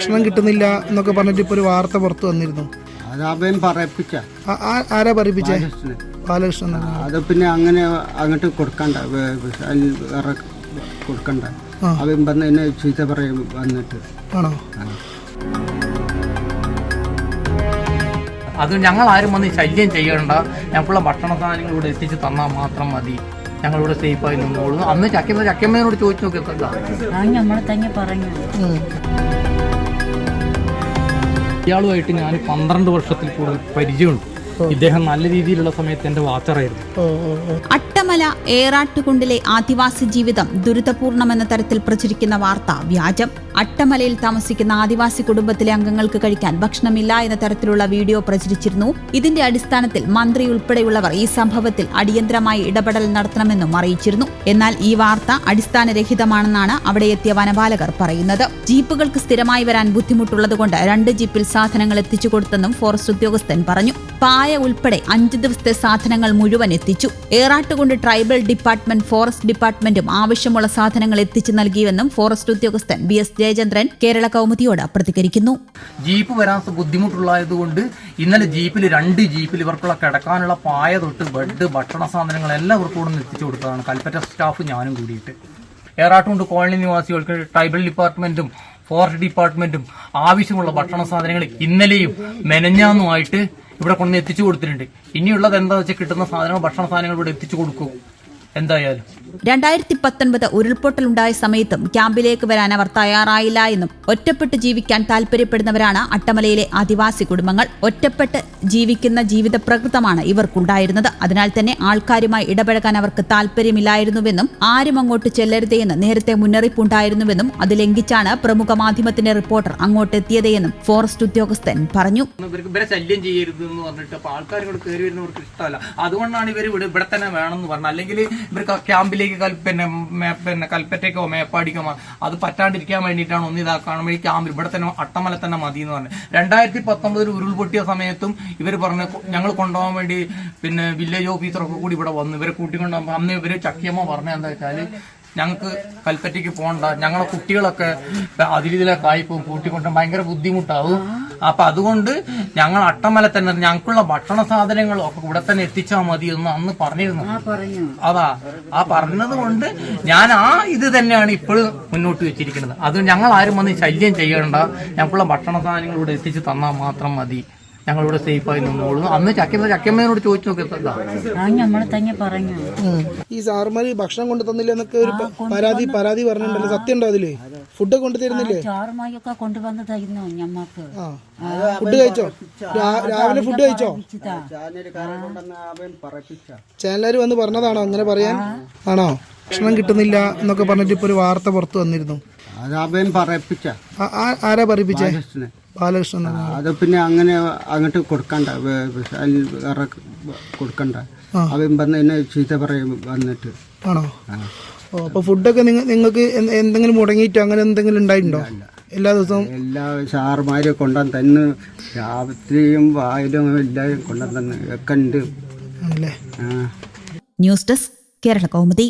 ഭക്ഷണം കിട്ടുന്നില്ല എന്നൊക്കെ പറഞ്ഞിട്ട് ഇപ്പൊ ഒരു വാർത്ത പുറത്തു വന്നിരുന്നു. അത് പറയിപ്പിച്ച. ആരാ പറയിപ്പിച്ചേ? കൃഷ്ണൻ. ബാലകൃഷ്ണൻ. അത് പിന്നെ അങ്ങനെ അങ്ങോട്ട് കൊടുക്കണ്ട വേറെ കൊടുക്കണ്ട. ആ. അവൻ വന്ന് എന്നെ ചീത്ത പറയും വന്നിട്ട്. ആണോ. അത് ഞങ്ങൾ ആരും വന്ന് ശല്യം ചെയ്യണ്ട. ഞങ്ങൾക്കുള്ള ഭക്ഷണ സാധനങ്ങൾ ഇവിടെ എത്തിച്ച് തന്നാൽ മാത്രം മതി. ഞങ്ങളിവിടെ ആയി നിന്നോളൂ അന്ന് ചക്കമ്മ ചക്കമ്മയോട് ചോദിച്ചു നോക്കി ആ നമ്മളെ തന്നെ പറഞ്ഞു. ഇയാളുമായിട്ട് ഞാൻ പന്ത്രണ്ട് വർഷത്തിൽ കൂടുതൽ പരിചയമുണ്ട്. ഇദ്ദേഹം നല്ല രീതിയിലുള്ള സമയത്ത് എന്റെ വാച്ചറായിരുന്നു അട്ടമല ഏറാട്ടുകുണ്ടിലെ ആദിവാസി ജീവിതം ദുരിതപൂർണമെന്ന തരത്തിൽ പ്രചരിക്കുന്ന വാർത്ത വ്യാജം. അട്ടമലയിൽ താമസിക്കുന്ന ആദിവാസി കുടുംബത്തിലെ അംഗങ്ങൾക്ക് കഴിക്കാൻ ഭക്ഷണമില്ല എന്ന തരത്തിലുള്ള വീഡിയോ പ്രചരിച്ചിരുന്നു. ഇതിന്റെ അടിസ്ഥാനത്തിൽ മന്ത്രി ഉൾപ്പെടെയുള്ളവർ ഈ സംഭവത്തിൽ അടിയന്തരമായി ഇടപെടൽ നടത്തണമെന്നും അറിയിച്ചിരുന്നു. എന്നാൽ ഈ വാർത്ത അടിസ്ഥാനരഹിതമാണെന്നാണ് അവിടെ എത്തിയ വനപാലകർ പറയുന്നത്. ജീപ്പുകൾക്ക് സ്ഥിരമായി വരാൻ ബുദ്ധിമുട്ടുള്ളതുകൊണ്ട് രണ്ട് ജീപ്പിൽ സാധനങ്ങൾ എത്തിച്ചു കൊടുത്തെന്നും ഫോറസ്റ്റ് ഉദ്യോഗസ്ഥൻ പറഞ്ഞു. പായ ഉൾപ്പെടെ അഞ്ച് ദിവസത്തെ സാധനങ്ങൾ മുഴുവൻ എത്തിച്ചു. ഏറാട്ടുകൊണ്ട് ട്രൈബൽ ഡിപ്പാർട്ട്മെന്റ് ഫോറസ്റ്റ് ഡിപ്പാർട്ട്മെന്റും ആവശ്യമുള്ള സാധനങ്ങൾ എത്തിച്ചു നൽകിയുവെന്നും ഫോറസ്റ്റ് ഉദ്യോഗസ്ഥൻ ബി എസ് ജയചന്ദ്രൻ കേരള കൗമുദിയോട് പ്രതികരിക്കുന്നു. ജീപ്പ് വരാൻ ബുദ്ധിമുട്ടുള്ളതുകൊണ്ട് ഇന്നലെ ജീപ്പിൽ രണ്ട് ജീപ്പിൽ ഇവർക്കുള്ള കിടക്കാനുള്ള പായ തൊട്ട് ബെഡ് ഭക്ഷണ സാധനങ്ങൾ എല്ലാം ഇവർക്കും കൂടെ എത്തിച്ചു കൊടുത്തതാണ്. കൽപ്പറ്റ സ്റ്റാഫ് ഞാനും കൂടിയിട്ട്. ഏറാട്ടുകൊണ്ട് കോളനി നിവാസികൾക്ക് ട്രൈബൽ ഡിപ്പാർട്ട്മെന്റും ഫോറസ്റ്റ് ഡിപ്പാർട്ട്മെന്റും ആവശ്യമുള്ള ഭക്ഷണ സാധനങ്ങൾ ഇന്നലെയും മെനഞ്ഞാന്നുമായിട്ട് ഇവിടെ കൊണ്ടുവന്ന് എത്തിച്ചു കൊടുത്തിട്ടുണ്ട്. ഇനിയുള്ളത് എന്താ വെച്ചാൽ കിട്ടുന്ന സാധനങ്ങൾ ഭക്ഷണ സാധനങ്ങൾ ഇവിടെ എത്തിച്ചു കൊടുക്കും. എന്തായാലും. രണ്ടായിരത്തി പത്തൊൻപത് ഉരുൾപൊട്ടലുണ്ടായ സമയത്തും ക്യാമ്പിലേക്ക് വരാൻ അവർ തയ്യാറായില്ല എന്നും ഒറ്റപ്പെട്ട് ജീവിക്കാൻ താൽപര്യപ്പെടുന്നവരാണ് അട്ടമലയിലെ ആദിവാസി കുടുംബങ്ങൾ. ഒറ്റപ്പെട്ട് ജീവിക്കുന്ന ജീവിത പ്രകൃതമാണ് ഇവർക്കുണ്ടായിരുന്നത്. അതിനാൽ തന്നെ ആൾക്കാരുമായി ഇടപഴകാൻ അവർക്ക് താൽപര്യമില്ലായിരുന്നുവെന്നും ആരും അങ്ങോട്ട് ചെല്ലരുതേയെന്ന് നേരത്തെ മുന്നറിയിപ്പുണ്ടായിരുന്നുവെന്നും അത് ലംഘിച്ചാണ് പ്രമുഖ മാധ്യമത്തിന്റെ റിപ്പോർട്ടർ അങ്ങോട്ട് അങ്ങോട്ടെത്തിയതെന്നും ഫോറസ്റ്റ് ഉദ്യോഗസ്ഥൻ പറഞ്ഞു. ചെയ്യരുത് എന്ന് പറഞ്ഞിട്ട് വരുന്നവർക്ക് ഇഷ്ടമല്ല. അതുകൊണ്ടാണ് ഇവർ ഇവിടെ തന്നെ വേണമെന്ന് പറഞ്ഞത്. അല്ലെങ്കിൽ ഇവർക്ക് കൽ പിന്നെ പിന്നെ കൽപ്പറ്റയ്ക്കോ മേപ്പാടിക്കോ അത് പറ്റാണ്ടിരിക്കാൻ വേണ്ടിയിട്ടാണ് ഒന്ന് ഇതാക്കാൻ വേണ്ടി ക്യാമ്പ് ഇവിടെ തന്നെ അട്ടമല തന്നെ മതി എന്ന് പറഞ്ഞു. രണ്ടായിരത്തി പത്തൊമ്പതിൽ ഉരുൾപൊട്ടിയ സമയത്തും ഇവർ പറഞ്ഞു ഞങ്ങൾ കൊണ്ടുപോകാൻ വേണ്ടി പിന്നെ വില്ലേജ് ഓഫീസറൊക്കെ കൂടി ഇവിടെ വന്നു. ഇവരെ കൂട്ടിക്കൊണ്ടുപോകുമ്പോൾ അന്ന് ഇവർ ചക്കിയമ്മ പറഞ്ഞ എന്താ വെച്ചാൽ ഞങ്ങൾക്ക് കൽപ്പറ്റയ്ക്ക് പോകണ്ട ഞങ്ങളെ കുട്ടികളൊക്കെ അതിരിതിലൊക്കെ കായ്പും കൂട്ടിക്കൊണ്ട് ഭയങ്കര ബുദ്ധിമുട്ടാവും അപ്പൊ അതുകൊണ്ട് ഞങ്ങൾ അട്ടമല തന്നെ ഞങ്ങൾക്കുള്ള ഭക്ഷണ സാധനങ്ങളും ഒക്കെ ഇവിടെ തന്നെ എത്തിച്ചാൽ മതി എന്ന് അന്ന് പറഞ്ഞിരുന്നു. ആ പറഞ്ഞു. അതാ ആ പറഞ്ഞത് കൊണ്ട് ഞാൻ ആ ഇത് തന്നെയാണ് ഇപ്പോഴും മുന്നോട്ട് വെച്ചിരിക്കുന്നത്. അത് ഞങ്ങൾ ആരും വന്ന് ശല്യം ചെയ്യണ്ട. ഞങ്ങൾക്കുള്ള ഭക്ഷണ സാധനങ്ങൾ ഇവിടെ എത്തിച്ച് തന്നാൽ മാത്രം മതി. ഞങ്ങളിവിടെ ആയി നിന്നോളൂ അന്ന് ചക്കമ്മ ചക്കമ്മയോട് ചോദിച്ചു പറഞ്ഞു. ഈ സാറുമാര് ഭക്ഷണം കൊണ്ടു തന്നില്ല എന്നൊക്കെ ഒരു പരാതി പരാതി പറഞ്ഞിട്ടുണ്ടല്ലോ. സത്യം ഉണ്ടോ അതിൽ? ഫുഡ് കൊണ്ടു തരുന്നില്ലേ ചോറുമായൊക്കെ കൊണ്ടുവന്ന് തരുന്നു ഞമ്മക്ക്. ആ. ഫുഡ് കഴിച്ചോ? രാവിലെ ഫുഡ് കഴിച്ചോ? ചാനലുകാർ വന്ന് പറഞ്ഞതാണോ? അങ്ങനെ പറയാൻ? ആണോ? ഭക്ഷണം കിട്ടുന്നില്ല എന്നൊക്കെ പറഞ്ഞിട്ട് ഇപ്പൊ ഒരു വാർത്ത പുറത്തു വന്നിരുന്നു. ആരാ പറയിപ്പിച്ചേ? ബാലകൃഷ്ണൻ അത് പിന്നെ അങ്ങനെ അങ്ങോട്ട് കൊടുക്കണ്ട. കൊടുക്കണ്ട. അവൻ വന്ന് എന്നെ ചീത്ത പറയും വന്നിട്ട്. ആണോ. ഓ അപ്പൊ ഫുഡൊക്കെ നിങ്ങ നിങ്ങൾക്ക് എന്തെങ്കിലും മുടങ്ങിയിട്ടോ? അങ്ങനെ എന്തെങ്കിലും ഉണ്ടായിട്ടുണ്ടോ? എല്ലാ ദിവസവും? എല്ലാ സാറുമാരും കൊണ്ടാൻ തന്നെ രാത്രിയും വായിലും എല്ലാം കൊണ്ടാൻ തന്നെ ഒക്കെ ഉണ്ട്. News desk Kerala Kaumudi.